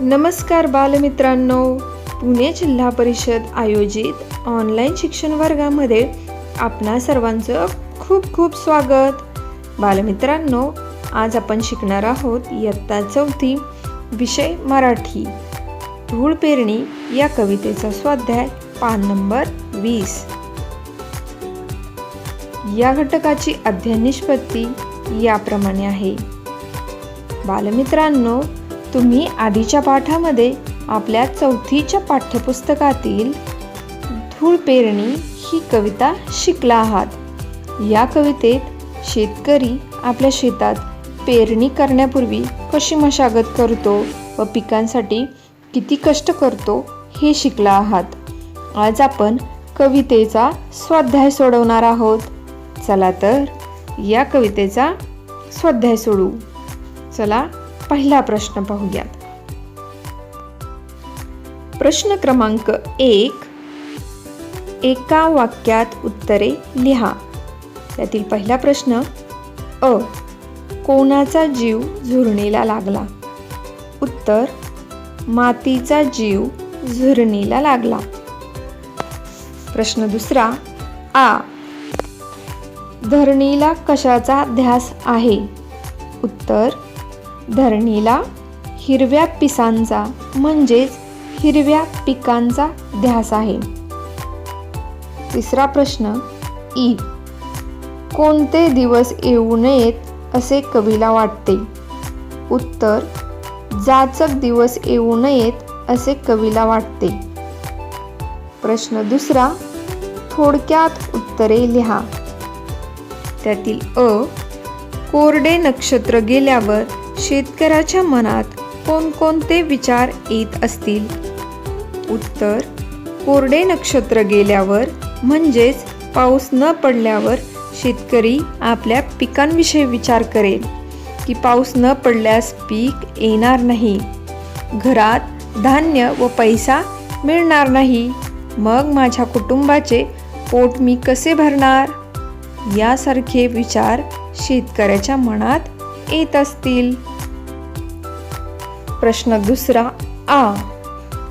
नमस्कार बालमित्रांनो. पुणे जिल्हा परिषद आयोजित ऑनलाईन शिक्षण वर्गामध्ये आपणा सर्वांचं खूप खूप स्वागत. बालमित्रांनो आज आपण शिकणार आहोत इयत्ता चौथी विषय मराठी. धूळ पेरणी या कवितेचा स्वाध्याय पान नंबर वीस. या घटकाची अध्ययन निष्पत्ती याप्रमाणे आहे. बालमित्रांनो तुम्ही आधीच्या पाठामध्ये आपल्या चौथीच्या पाठ्यपुस्तकातील धूळ पेरणी ही कविता शिकला आहात. या कवितेत शेतकरी आपल्या शेतात पेरणी करण्यापूर्वी कशी मशागत करतो व पिकांसाठी किती कष्ट करतो हे शिकला आहात. आज आपण कवितेचा स्वाध्याय सोडवणार आहोत. चला तर या कवितेचा स्वाध्याय सोडू. चला पहिला प्रश्न पाहूयात. प्रश्न क्रमांक एक एका वाक्यात उत्तरे लिहा. त्यातील पहिला प्रश्न अ कोणाचा जीव झुरणीला लागला? उत्तर मातीचा जीव झुरणीला लागला. प्रश्न दुसरा आ धरणीला कशाचा ध्यास आहे? उत्तर धरणीला हिरव्या पिसांचा म्हणजेच हिरव्या पिकांचा ध्यास आहे. तिसरा प्रश्न ई. कोणते दिवस येऊ नयेत असे कवीला वाटते? उत्तर जाचक दिवस येऊ नयेत असे कवीला वाटते. प्रश्न दुसरा थोडक्यात उत्तरे लिहा. त्यातील अ कोरडे नक्षत्र गेल्यावर शेतकऱ्याच्या मनात कोणकोणते विचार येत असतील? उत्तर कोरडे नक्षत्र गेल्यावर म्हणजेच पाऊस न पडल्यावर शेतकरी आपल्या पिकांविषयी विचार करेल की पाऊस न पडल्यास पीक येणार नाही. घरात धान्य व पैसा मिळणार नाही. मग माझ्या कुटुंबाचे पोट मी कसे भरणार? यासारखे विचार शेतकऱ्याच्या मनात येत असतील? प्रश्न दुसरा आ.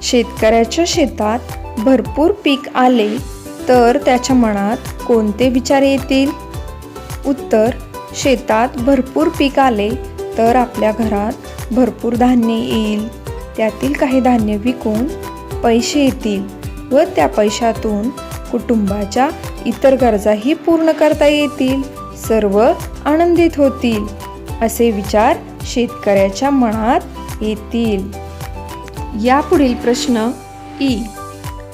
शेतकऱ्याच्या शेतात भरपूर पीक आले तर त्याच्या मनात कोणते विचार येतील? उत्तर शेतात भरपूर पीक आले तर आपल्या घरात भरपूर धान्य येईल. त्यातील काही धान्य विकून पैसे येतील व त्या पैशातून कुटुंबाच्या इतर गरजाही पूर्ण करता येतील. सर्व आनंदित होतील. असे विचार शेतकऱ्याच्या मनात येतील. यापुढील प्रश्न ई.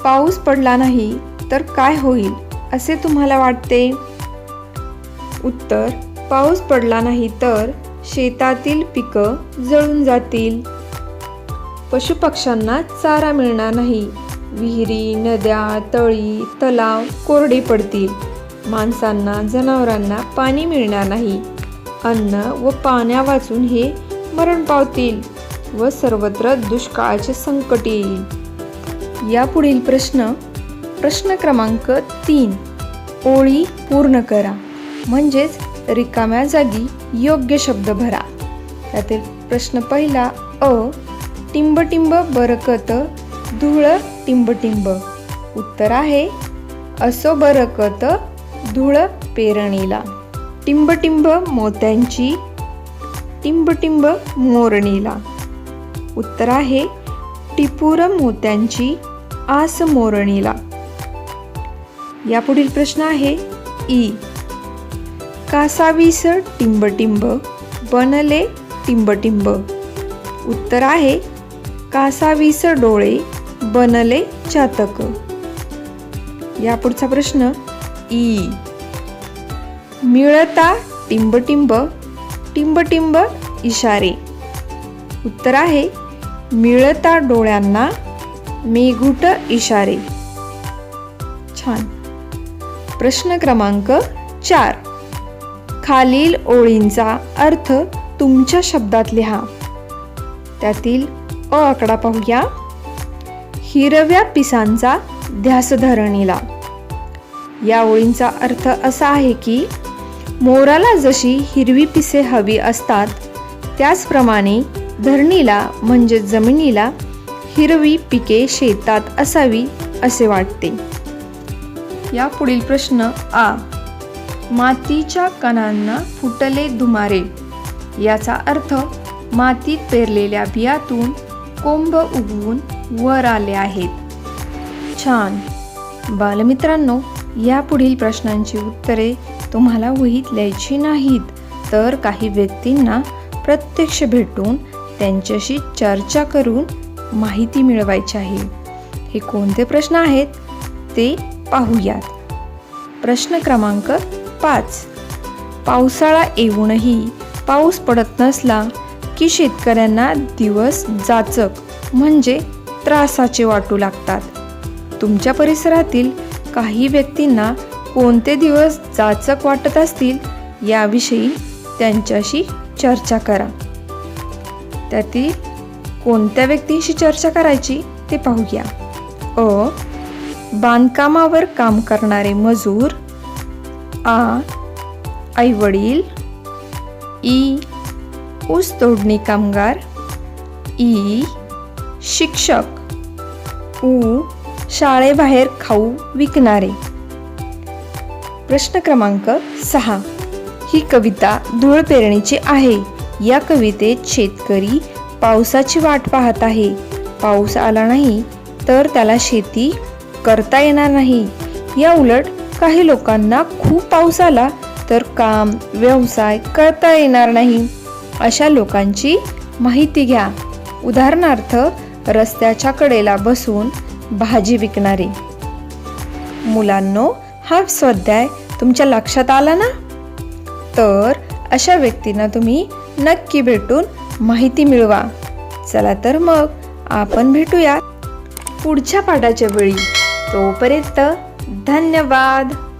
पाऊस पडला नाही तर काय होईल असे तुम्हाला वाटते? उत्तर. पाऊस पडला नाही तर शेतातील पिकं जळून जातील. पशुपक्ष्यांना चारा मिळणार नाही. विहिरी नद्या तळी तलाव कोरडे पडतील. माणसांना जनावरांना पाणी मिळणार नाही. अन्न व पाण्या वाचून हे मरण पावतील व सर्वत्र दुष्काळाचे संकट येईल. यापुढील प्रश्न प्रश्न क्रमांक तीन ओळी पूर्ण करा. म्हणजेच रिकाम्या जागी योग्य शब्द भरा. त्यातील प्रश्न पहिला अ टिंबटिंब बरकत धूळ टिंबटिंब. उत्तर आहे असो बरकत धुळ पेरणीला. टिंबटिंब मोत्यांची टिंबटिंब मोरणीला. उत्तर आहे टिपूर मोत्यांची आस मोरणीला. यापुढील प्रश्न आहे ई. कासावीस टिंबटिंब बनले टिंबटिंब. उत्तर आहे कासावीस डोळे बनले चातक. यापुढचा प्रश्न ई. मिळता टिंबटिंब टिंबटिंब इशारे. उत्तर आहे मिळता डोळ्यांना मेघुट इशारे. छान. प्रश्न क्रमांक चार. खालील ओळींचा अर्थ तुमच्या शब्दात लिहा. त्यातील अ आकडा पाहूया. हिरव्या पिसांचा ध्यास धरणीला या ओळींचा अर्थ असा आहे की मोराला जशी हिरवी पिसे हवी असतात त्याचप्रमाणे धरणीला म्हणजे जमिनीला हिरवी पिके शेतात असावी असे वाटते. या पुढील प्रश्न आ. मातीच्या कणांना फुटले धुमारे. याचा अर्थ मातीत पेरलेल्या बियातून कोंब उगवून वर आले आहेत. छान. बालमित्रांनो या पुढील प्रश्नांची उत्तरे तुम्हाला वहीत लिहायची नाहीत. तर काही व्यक्तींना प्रत्यक्ष भेटून त्यांच्याशी चर्चा करून माहिती मिळवायची आहे. हे कोणते प्रश्न आहेत? ते पाहूयात. प्रश्न क्रमांक पाच. पावसाळा येऊनही पाऊस पडत नसला की शेतकऱ्यांना दिवस जाचक म्हणजे त्रासाचे वाटू लागतात. तुमच्या परिसरातील काही व्यक्तींना कोणते दिवस जाचक वाटत असतील याविषयी त्यांच्याशी चर्चा करा. त्यातील कोणत्या व्यक्तींशी चर्चा करायची ते पाहूया. अ. बांधकामावर काम करणारे मजूर. आ. आईवडील. ई. ऊस तोडणी कामगार. ई. शिक्षक. उ. शाळेबाहेर खाऊ विकणारे. प्रश्न क्रमांक सहा. ही कविता धूळ पेरणीची आहे. या कवितेत शेतकरी पावसाची वाट पाहत आहे. पाऊस आला नाही तर त्याला शेती करता येणार नाही. या उलट काही लोकांना खूप पाऊस आला तर काम व्यवसाय करता येणार नाही. अशा लोकांची माहिती घ्या. उदाहरणार्थ रस्त्याच्या कडेला बसून भाजी विकणारे. मुलांनो हा स्वाध्याय तुमच्या लक्षात आला ना? तर अशा व्यक्तींना तुम्ही नक्की भेटून माहिती मिळवा. चला तर मग आपण भेटूया पुढच्या पाठाच्या वेळी. तोपर्यंत धन्यवाद.